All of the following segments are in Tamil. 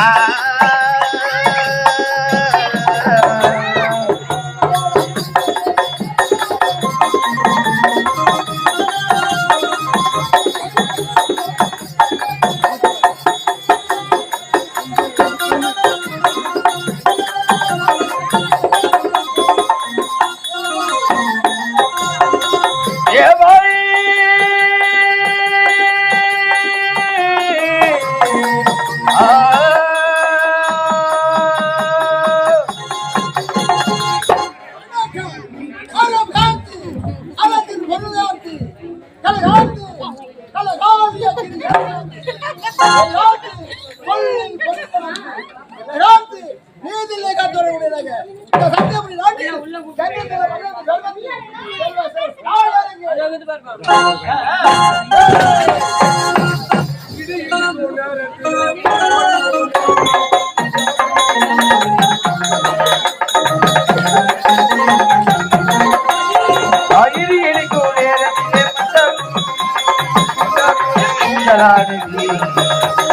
Ah! நீதியிலே காத்துவரக்கூடியதாக இந்த சட்டம் அப்படி நாட்டு சங்கத்தில் இது you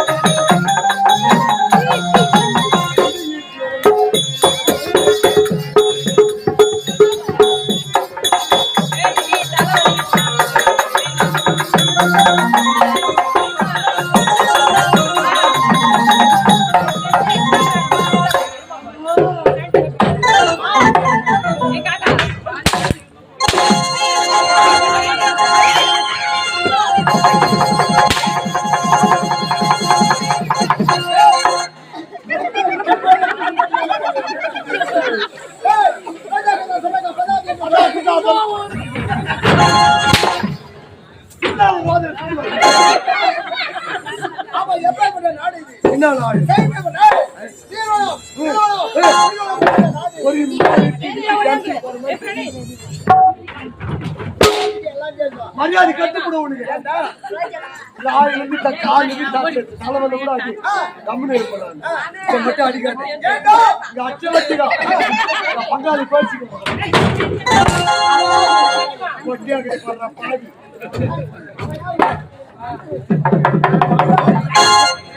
மரியாதை கட்டுப்படும் உனக்கு. கால் இருந்து கால் இருந்து தலைவல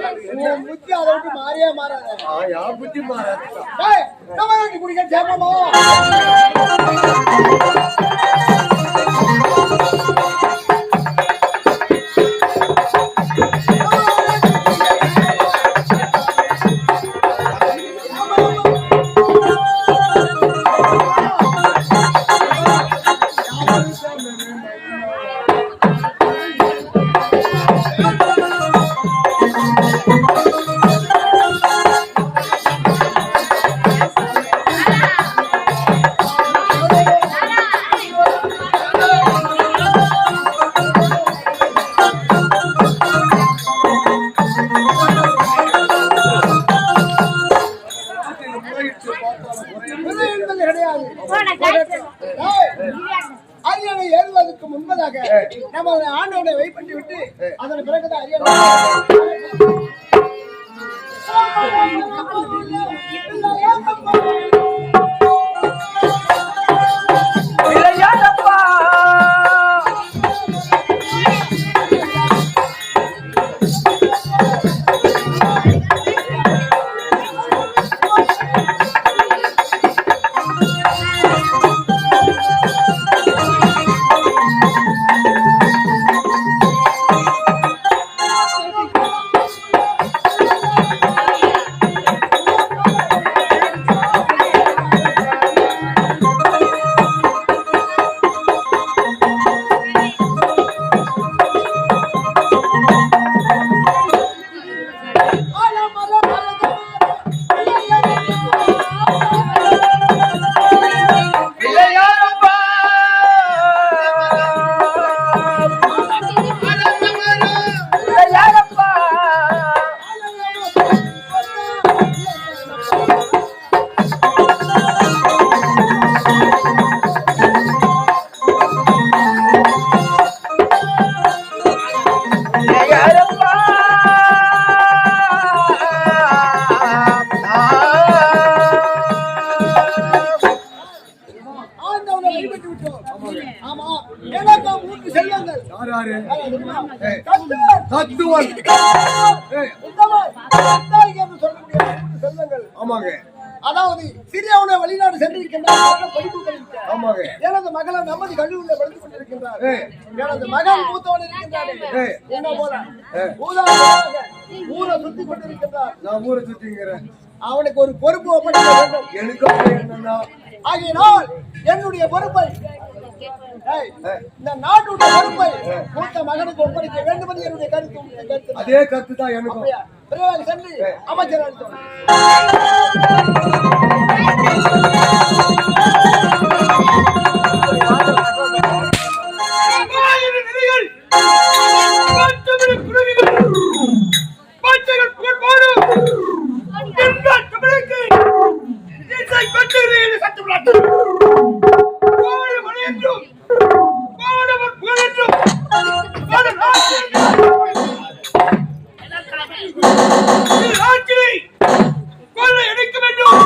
உன் புத்தி அதை விட்டு மாறியே மாறாது? புத்தி மாறாது? நம்ம குடிக்க சேப்பமா ஏறுவதற்கு முன்பதாக நம்ம ஆண்டவனை வைப்பட்டு விட்டு அதன் பிறகுதான் அறியலாம் தத்துவன் ஆமாங்க. அதாவது சிரியாவுடைய வெளிநாடு சென்றிருக்கின்றார் படித்து ஆமாங்க. எனது மகளை நமது கல்லூரியில படித்துக் கொண்டிருக்கின்றார். எனது மகன் மூத்தவன் இருக்கின்றாரே ஊரை சுத்தி கொண்டிருக்கின்றார். நான் ஊரை சுத்திங்கிறேன் அவனுக்கு ஒரு பொறுப்பு ஒப்படைக்க வேண்டும். எனக்கு ஆகையினால் என்னுடைய பொறுப்பை இந்த நாட்டுடைய பொறுப்பை மூத்த மகனுக்கு ஒப்படைக்க வேண்டும் என்று என்னுடைய கருத்து அதே கருத்து தான் எனக்கும். சென்று அமைச்சர் நாட்டினை கொள்ளை அடிக்க வேண்டும்.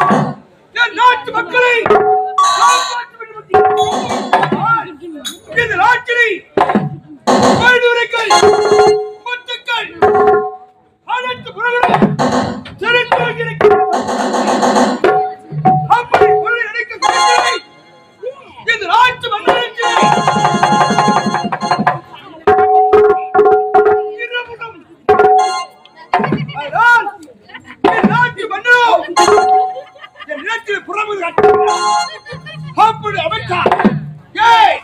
என் நாட்டு மக்களை காப்பாற்ற வேண்டும். இந்த நாட்டினை பயிலுரைகள் முத்துக்கள் அனைத்து புறங்களும் சிறைத்து இருக்கிறது அப்படி அமைத்தார் ஏய்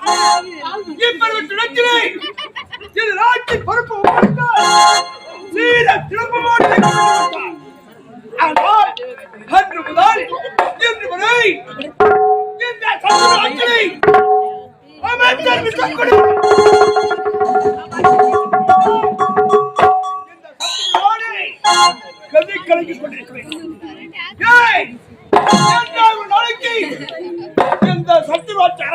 இப்பொழுது பொறுப்பு ஒப்படைத்தார் சீர ஆனால் அன்று முதல் இன்று வரை இந்த அமைச்சர் கொண்டிருக்கிறேன். ஏய்! இந்த சத்துருவாற்றை